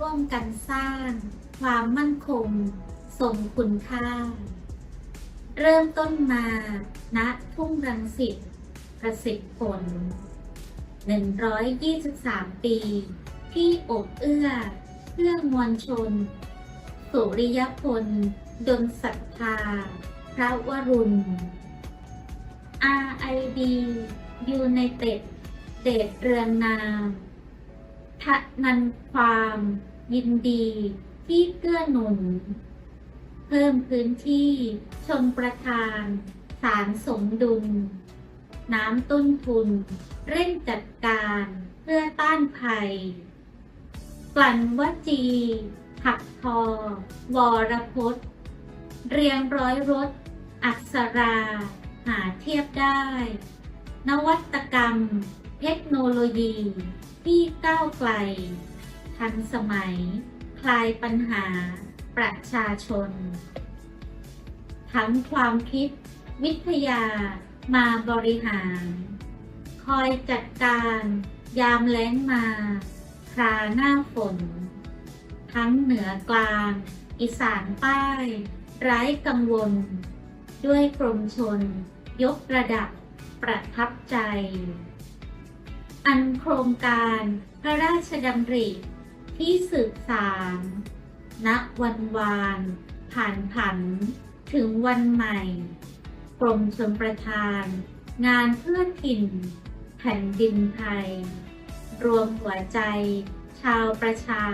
ร่วมกันสร้าง ความมั่นคงทรงคุณค่า เริ่มต้นมาณทุ่งรังสิตประสิทธิ์ผล 123 ปี ที่อบเอื้อเพื่อมวลชน สุริยพลดลศรัทธา พระวรุณ RID United เดชเรืองนาม ทะนันความยินดีที่เกื้อหนุน เพิ่มพื้นที่ชนประทาน สารสมดุล น้ำต้นทุน เร่งจัดการเพื่อต้านภัย กลั่นวจีถักทอ วรพจน์เรียงร้อยรถ อักษรา หาเทียบได้ นวัตกรรม เทคโนโลยี ที่ก้าวไกล ทันสมัย คลายปัญหา ประชาชน ทั้งความคิด วิทยา มาบริหาร คอยจัดการ ยามแล้งมา คราหน้าฝน ทั้งเหนือกลาง อีสานใต้ ไร้กังวล ด้วยกรมชน ยกระดับประทับใจ อันโครงการพระราชดำริที่สืบสารณวันวาน ผ่านผัน ถึงวันใหม่ กรมชนประทาน งานเพื่อถิ่น แผ่นดินไทย รวมหัวใจ ชาวประชา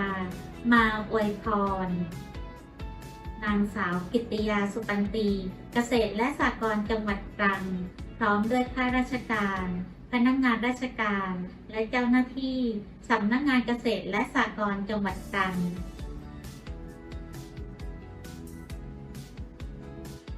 มาอวยพร นางสาวกิติยาสุปันตี เกษตรและสหกรณ์จังหวัดตรัง พร้อมด้วยข้าราชการ พนักงานราชการ และเจ้าหน้าที่สำนักงานเกษตรและสหกรณ์จังหวัดตรัง